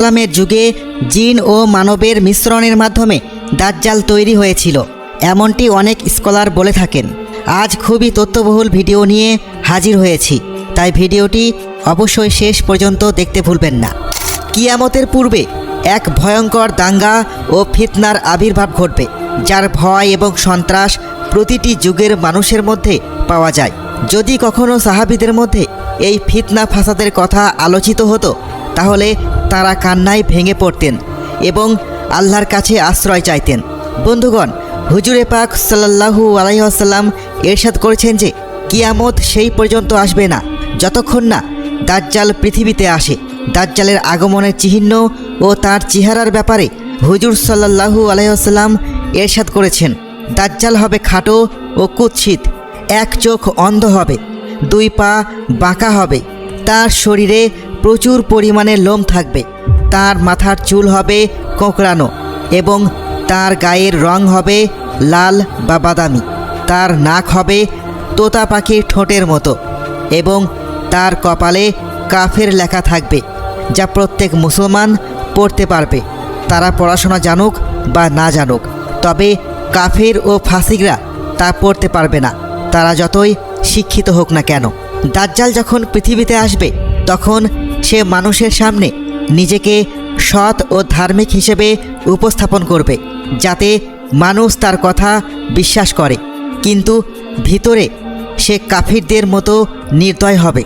ইসলামের যুগে জিন ও মানবের মিশ্রণের মাধ্যমে দাজ্জাল তৈরি হয়েছিল। এমনটি অনেক স্কলার বলে থাকেন। আজ খুবই তথ্যবহুল ভিডিও নিয়ে হাজির হয়েছি, তাই ভিডিওটি অবশ্যই শেষ পর্যন্ত দেখতে ভুলবেন না। কিয়ামতের পূর্বে এক ভয়ঙ্কর দাঙ্গা ও ফিতনার আবির্ভাব ঘটবে, যার ভয় এবং সন্ত্রাস প্রতিটি যুগের মানুষের মধ্যে পাওয়া যায়। যদি কখনো সাহাবিদের মধ্যে এই ফিতনা ফাসাদের কথা আলোচিত হতো, তাহলে তারা কান্নায় ভেঙে পড়তেন এবং আল্লাহর কাছে আশ্রয় চাইতেন। বন্ধুগণ, হুজুরে পাক সাল্লাহু আলাইসাল্লাম এরশাদ করেছেন যে, কিয়ামত সেই পর্যন্ত আসবে না, যতক্ষণ না দাজ্জাল পৃথিবীতে আসে। দাজ্জালের আগমনের চিহ্ন ও তার চেহারার ব্যাপারে হুজুর সাল্লাহু আলাইসাল্লাম এরশাদ করেছেন। দাজ্জাল হবে খাটো ও কুৎসিত, এক চোখ অন্ধ হবে, দুই পা বাঁকা হবে, তার শরীরে প্রচুর পরিমাণে লোম থাকবে। তার মাথার চুল হবে কোঁকড়ানো এবং তার গায়ের রং হবে লাল বা বাদামি। তার নাক হবে তোতা পাখির ঠোঁটের মতো এবং তার কপালে কাফের লেখা থাকবে যা প্রত্যেক মুসলমান পড়তে পারবে। তারা পড়াশোনা জানুক বা না জানুক, তবে কাফের ও ফাসিকরা তা পড়তে পারবে না। তারা যতই শিক্ষিত হোক না কেন। দাজ্জাল যখন পৃথিবীতে আসবে, তখন সে মানুষের সামনে নিজেকে সৎ ও ধার্মিক হিসেবে উপস্থাপন করবে, যাতে মানুষ তার কথা বিশ্বাস করে। কিন্তু ভিতরে সে কাফিরদের মতো নির্দয় হবে।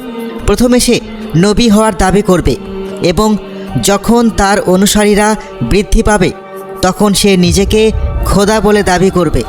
প্রথমে সে নবী হওয়ার দাবি করবে এবং যখন তার অনুসারীরা বৃদ্ধি পাবে, তখন সে নিজেকে খোদা বলে দাবি করবে।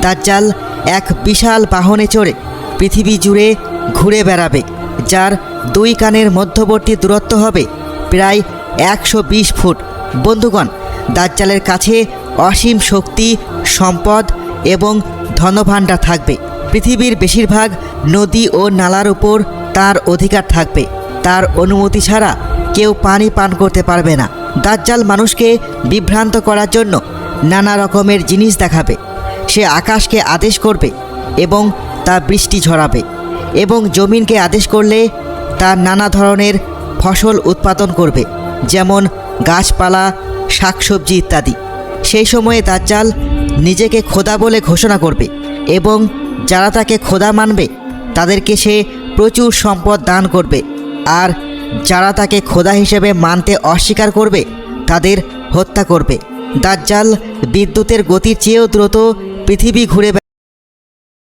দাজ্জাল এক বিশাল বাহনে চড়ে পৃথিবী জুড়ে ঘুরে বেড়াবে। যার দুই কানের মধ্যবর্তী দূরত্ব হবে প্রায় একশো বিশ ফুট। বন্ধুগণ, দাজ্জালের কাছে অসীম শক্তি, সম্পদ এবং ধনভাণ্ডার থাকবে। পৃথিবীর বেশিরভাগ নদী ও নালার উপর তার অধিকার থাকবে। তার অনুমতি ছাড়া কেউ পানি পান করতে পারবে না। দাজ্জাল মানুষকে বিভ্রান্ত করার জন্য নানা রকমের জিনিস দেখাবে। সে আকাশকে আদেশ করবে এবং তা বৃষ্টি ঝরাবে। এবং জমিনকে আদেশ করলে তা নানা ধরনের ফসল উৎপাদন করবে, যেমন গাছপালা, শাকসবজি ইত্যাদি। সেই সময়ে দাজ্জাল নিজেকে খোদা বলে ঘোষণা করবে এবং যারা তাকে খোদা মানবে, তাদেরকে সে প্রচুর সম্পদ দান করবে। আর যারা তাকে খোদা হিসেবে মানতে অস্বীকার করবে, তাদের হত্যা করবে। দাজ্জাল বিদ্যুতের গতির চেয়েও দ্রুত পৃথিবী ঘুরে